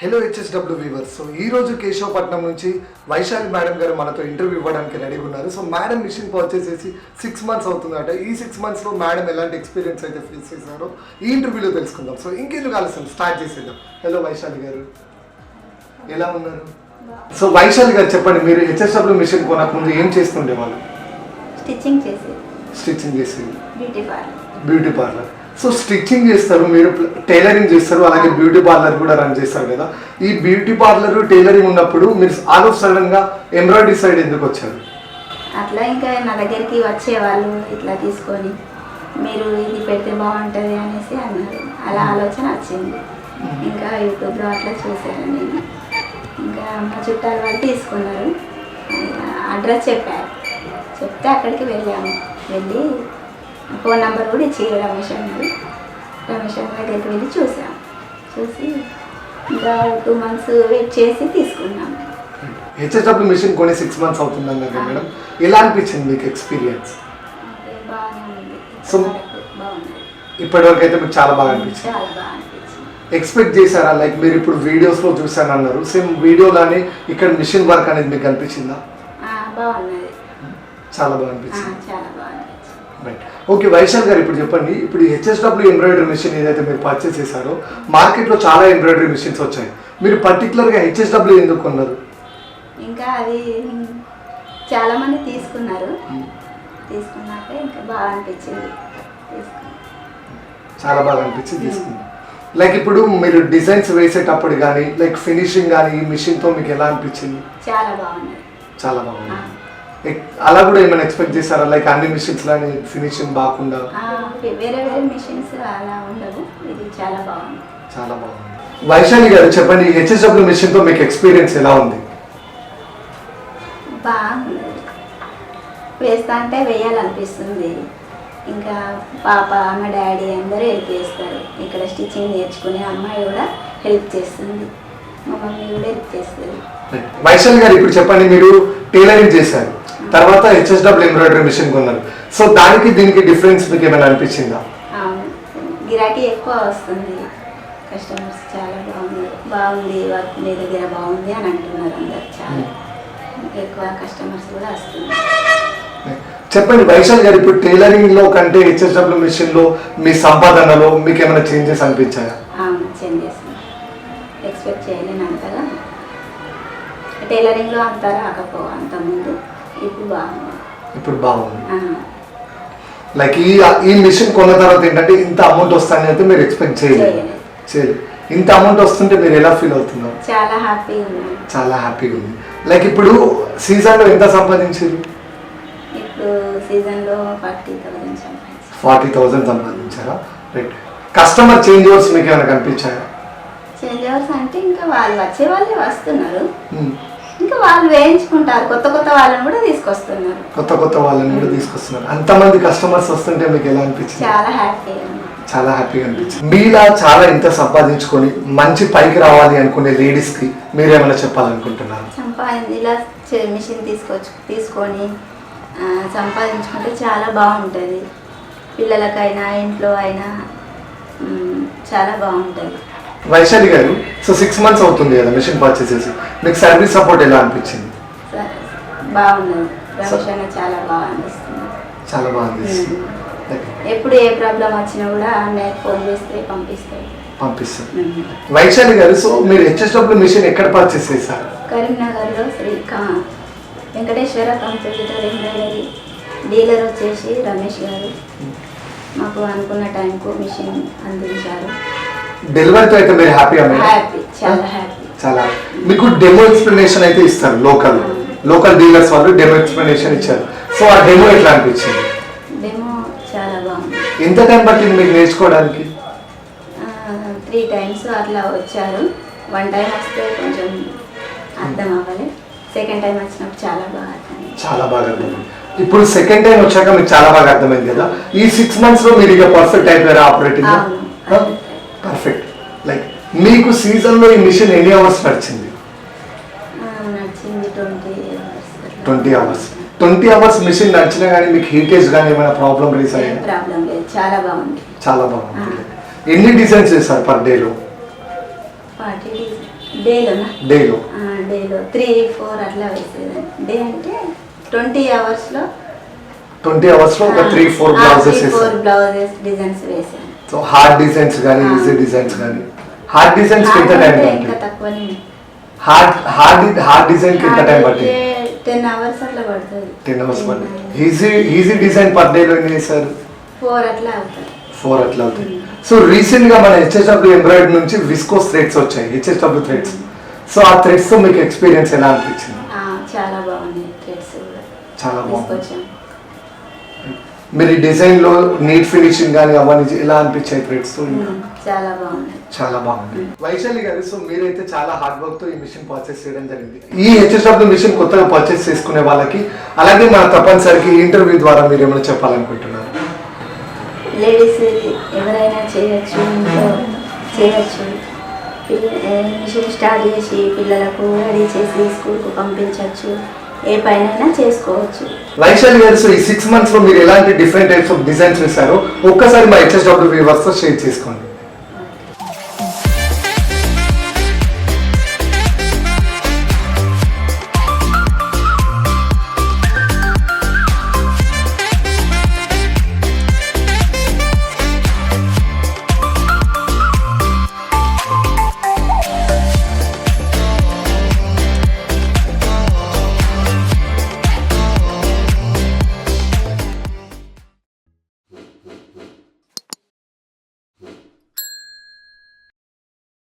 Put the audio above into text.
Hello HSW weavers so ఈ రోజు కేశవపట్నం నుంచి వైశాలి మేడం గారు మనతో ఇంటర్వ్యూ ఇవ్వడానికి రెడీగా ఉన్నారు. సో మేడం మిషన్ పర్చేస్ చేసి సిక్స్ మంత్స్ అవుతుందట. ఈ సిక్స్ మంత్స్లో మేడం ఎలాంటి ఎక్స్పీరియన్స్ అయితే ఫేస్ చేశారో ఈ ఇంటర్వ్యూలో తెలుసుకుందాం. సో ఇంకెందుకు ఆలస్యం? స్టార్ట్ చేసేద్దాం. హలో వైశాలి గారు. ఎలా ఉన్నారు? సో వైశాలి గారు చెప్పండి మీరు హెచ్ఎస్డబ్ల్యూ మిషన్ కొనక ముందు ఏం చేస్తుండే వాళ్ళు స్టిచ్చింగ్ చేసి స్టిచ్చింగ్ చేసేది. Beauty parlour beauty parlour so stitching చేస్తారు మీరు టైలరింగ్ చేస్తారు అలాగే బ్యూటీ పార్లర్ కూడా రన్ చేస్తారు కదా. ఈ బ్యూటీ పార్లర్ టైలరింగ్ ఉన్నప్పుడు మీరు ఆల్ ఆఫ్ సడన్గా ఎంబ్రాయిడరీ సైడ్ ఎందుకు వచ్చారు? అట్లా ఇంకా నా దగ్గరికి వచ్చేవాళ్ళు ఇట్లా తీసుకొని మీరు ఇది పెడితే బాగుంటుంది అనేసి అన్నారు. అలా ఆలోచన వచ్చింది. ఇంకా యూట్యూబ్లో అట్లా చూశాను నేను. ఇంకా మా చుట్టాలు వాళ్ళు తీసుకున్నారు. అడ్రస్ చెప్పారు చెప్తే అక్కడికి వెళ్ళాము. వెళ్ళి ఫోన్ నెంబర్ కూడా ఇచ్చి రమేష్ అన్నది. రమేష్ అన్న దగ్గరికి వెళ్ళి చూసాం. చూసి ఇంకా టూ మంత్స్ వెయిట్ చేసి తీసుకున్నాము హెచ్ఎస్డబ్ల్యూ మిషన్ కొని సిక్స్ మంత్స్ అవుతుంది అన్నారు మేడం. ఎలా అనిపించింది మీకు ఎక్స్పీరియన్స్ సో- బాగుంది. ఇప్పటివరకు అయితే మీకు చాలా బాగా అనిపించింది. ఎక్స్పెక్ట్ చేశారా? లైక్ మీరు ఇప్పుడు వీడియోస్లో చూసాను అన్నారు. సేమ్ వీడియోలానే ఇక్కడ మిషన్ వర్క్ అనేది మీకు అనిపించిందా ఆ, బాగున్నది. చాలా బాగా ఆ, అనిపించింది చాలా బాగా అనిపించింది రైట్ ఓకే వైశాల్ గారు ఇప్పుడు చెప్పండి. ఇప్పుడు హెచ్ఎస్డబ్ల్యూ ఎంబ్రాయిడరీ మిషన్ ఏదైతే మీరు పర్చేస్ చేశారో మార్కెట్లో చాలా ఎంబ్రాయిడరీ మిషన్స్ వచ్చాయి. మీరు పర్టికులర్గా హెచ్ఎస్డబ్ల్యూ ఎందుకు కొన్నారు? ఇంకా అది చాలా మంది తీసుకున్నారు తీసుకున్నాక ఇంకా బాగా అనిపించింది. చాలా బాగా అనిపించి తీసుకున్నాం. లైక్ ఇప్పుడు మీరు డిజైన్స్ వేసేటప్పుడు కానీ లైక్ ఫినిషింగ్ కానీ ఈ మిషన్తో మీకు ఎలా అనిపించింది? చాలా బాగున్నది చాలా బాగుంది అలా కూడా ఏమైనా ఎక్స్పెక్ట్ చేశారా? లైక్ అన్ని మిషన్స్ లాని ఫినిషింగ్ బాగుండా ఆ, వేరే వేరే మిషన్స్ అలా ఉండవు. ఇది చాలా బాగుంది. చాలా బాగుంది. వైశాలి గారు చెప్పండి హెచ్ఎస్డబ్ల్యూ మిషన్తో మీకు ఎక్స్పీరియన్స్ ఎలా ఉంది? బాగుంది. వేస్తా అంటే వేయాలనిపిస్తుంది. ఇంకా పాప మా డాడీ అందరూ హెల్ప్ చేస్తారు. ఇక్కడ స్టిచ్చింగ్ నేర్చుకునే అమ్మాయి కూడా హెల్ప్ చేస్తుంది. మా మమ్మీ కూడా హెల్ప్ చేస్తుంది. వైశాలి గారు ఇప్పుడు చెప్పండి మీరు టైలరింగ్ చేశారు. తర్వాత హెచ్ఎస్డబ్ల్యూ ఎంబ్రాయిడరీ మిషన్ కొన్నారు. సో దానికి దీనికి డిఫరెన్స్ మీకు ఏమైనా అనిపించిందా? గిరాకీ ఎక్కువ వస్తుంది. కస్టమర్స్ చాలా బాగుంది. బాగుంది వర్క్ మీ దగ్గర బాగుంది అని అంటున్నారు అందరు చాలా. ఎక్కువ కస్టమర్స్ కూడా వస్తున్నారు. చెప్పండి వైశాల్ గారు ఇప్పుడు టైలరింగ్లో కంటే హెచ్ఎస్డబ్ల్యూ మిషన్లో మీ సంపాదనలో మీకు ఏమైనా చేంజెస్ అనిపించాయా? చేంజెస్ ఎక్స్పెక్ట్ చేయలేను అంతగా టైలరింగ్లో అంత రాకపో అంత ముందు ఇప్పుడు బాగుంది. ఇప్పుడు బాగుంది. ఆ, లైక్ ఈ ఈ మిషన్ కొన్న తర్వాత ఏంటంటే ఇంత అమౌంట్ వస్తుందని అయితే మీరు ఎక్స్పెక్ట్ చేయలేదు. చేయలేదు. ఇంత అమౌంట్ వస్తుంటే మీరు ఎలా ఫీల్ అవుతున్నారు? చాలా హ్యాపీగా ఉన్నాను చాలా హ్యాపీగా ఉంది. లైక్ ఇప్పుడు సీజన్లో ఎంత సంపాదించారు? ఇప్పుడు సీజన్లో ఫార్టీ థౌసండ్ సంపాదించారా. రైట్ కస్టమర్ చేంజ్ ఓవర్స్ మీకు ఏమైనా కనిపించాయా? చేంజ్ అవర్స్ అంటే ఇంకా వాళ్ళు వచ్చే వాళ్ళే వస్తున్నారు. Hmm. ఇంకా వాళ్ళు వేయించుకుంటారు. కొత్త కొత్త వాళ్ళని కూడా తీసుకొస్తున్నారు. కొత్త కొత్త వాళ్ళని కూడా తీసుకొస్తున్నారు. అంతమంది కస్టమర్స్ వస్తుంటే మీకు ఎలా అనిపించింది? చాలా హ్యాపీగా ఉంది చాలా హ్యాపీగా అనిపించింది. మీలా చాలా ఇంత సంపాదించుకొని మంచి పైకి రావాలి అనుకునే లేడీస్కి మీరేమైనా చెప్పాలనుకుంటున్నారు? సంపాదించి ఇలా మిషన్ తీసుకొచ్చు తీసుకొని సంపాదించుకుంటే చాలా బాగుంటుంది. పిల్లలకైనా ఇంట్లో అయినా చాలా బాగుంటుంది. వైశాలి గారు సో సిక్స్ మంత్స్ అవుతుంది కదా మిషన్ పర్చేస్ చేసి. మీకు సర్వీస్ సపోర్ట్ ఎలా అనిపించింది? అన్న చాలా బాగా అనిపిస్తుంది. చాలా బాగా అనిపిస్తుంది. ఎప్పుడు ఏ ప్రాబ్లం వచ్చినా కూడా అన్నయ్య ఫోన్ చేస్తే పంపిస్తాడు పంపిస్తారు. వైశాలి గారు సో మీరు హెచ్ఎస్డబ్ల్యూ మిషన్ ఎక్కడ పర్చేస్ చేశారు? కరీంనగర్లో శ్రీ కా వెంకటేశ్వర కంప్యూటర్ ఎంబ్రాయిడరీ డీలర్ వచ్చేసి రమేష్ గారు. మాకు అనుకున్న టైంకు మిషన్ అందించారు. డెలివరీతో అయితే మీరు హ్యాపీగా మేడం హ్యాపీ చాలా హ్యాపీ చాలా. మీకు డెమో ఎక్స్ప్లెనేషన్ అయితే ఇస్తారు లోకల్ లోకల్ డీలర్స్ వాళ్ళు డెమో ఎక్స్ప్లెనేషన్ ఇచ్చారు. సో ఆ డెమో ఎట్లా అనిపించింది? డెమో చాలా బాగుంది. ఎంత టైం పట్టింది మీకు నేర్చుకోవడానికి? త్రీ టైమ్స్ అట్లా వచ్చారు. వన్ టైం వస్తే కొంచెం అర్థం అవ్వాలి. సెకండ్ టైం వచ్చినప్పుడు చాలా బాగా అర్థమైంది. చాలా బాగా అర్థమైంది. ఇప్పుడు సెకండ్ టైం వచ్చాక మీకు చాలా బాగా అర్థమైంది కదా. ఈ సిక్స్ మంత్స్లో మీరు ఇక పర్ఫెక్ట్ అయిపోయారా ఆపరేటింగ్ మీకు సీజన్లో ఈ మిషన్ ఎన్ని అవర్స్ నడిచింది? Twenty hours twenty hours machine నడిచినా కానీ మీకు హీటేజ్ కానీ ఏమైనా ప్రాబ్లం రేస్ ఏం అయ్యా ప్రాబ్లం లేదు. చాలా బాగుంది. చాలా బాగుంది. ఎన్ని డిజైన్స్ చేస్తారు పర్ డేలో డేలో డేలో త్రీ ఫోర్ అట్లా వేసేదాన్ని. డే అంటే ట్వంటీ అవర్స్లో ట్వంటీ అవర్స్లో ఒక three four blouses blouses designs వేసాను సో హార్డ్ డిజైన్స్ కానీ. ఈజీ డిజైన్స్ కానీ హార్డ్ డిజైన్స్ ఎంత టైం ఇంకా పడుతుంది. తక్కువనే హార్డ్ హార్డ్ హార్డ్ డిజైన్కి ఎంత టైం పట్టింది టెన్ అవర్స్ అట్లా పడుతుంది. టెన్ అవర్స్ పట్టింది ఈజీ ఈజీ డిజైన్ పర్ డేలో ఎన్ని చేశారు? ఫోర్ అట్లా అవుతుంది. ఫోర్ అట్లా అవుతాయి సో రీసెంట్గా మన హెచ్ఎస్డబ్ల్యూ ఎంబ్రాయిడరీ నుంచి విస్కోస్ థ్రెడ్స్ వచ్చాయి హెచ్ఎస్డబ్ల్యూ థ్రెడ్స్ సో ఆ థ్రెడ్స్తో మీకు ఎక్స్పీరియన్స్ ఎలా అనిపించింది? ఆ, చాలా బాగున్నాయి థ్రెడ్స్ చాలా బాగుంది మీరు ఈ డిజైన్లో నీట్ ఫినిషింగ్ కానీ అవన్నీ ఎలా అనిపించాయి తో? ఉమ్, చాలా బాగుంది. వైశాలి గారు సో మీరైతే చాలా హార్డ్ వర్క్తో ఈ మిషన్ పర్చేస్ చేయడం జరిగింది. ఈ హెచ్ఎస్డబ్ల్యూ మిషన్ కొత్తగా పర్చేస్ చేసుకునే వాళ్ళకి అలాగే మన తప్పనిసరికి ఇంటర్వ్యూ ద్వారా మీరు ఏమైనా చెప్పాలనుకుంటున్నారు? లేడీస్ ఎవరైనా చేయొచ్చు చేయొచ్చు. పిల్ల మిషన్ స్టార్ట్ చేసి పిల్లలకు రెడీ చేసి స్కూల్కు పంపించవచ్చు ఏ పైనైనా చేసుకోవచ్చు. లైఫ్ గారు సో ఈ సిక్స్ మంత్స్లో మీరు ఎలాంటి డిఫరెంట్ టైప్స్ ఆఫ్ డిజైన్స్ వేశారో ఒక్కసారి మా హెచ్ఎస్డబ్ల్యూ వ్యూవర్స్తో షేర్ చేసుకోండి.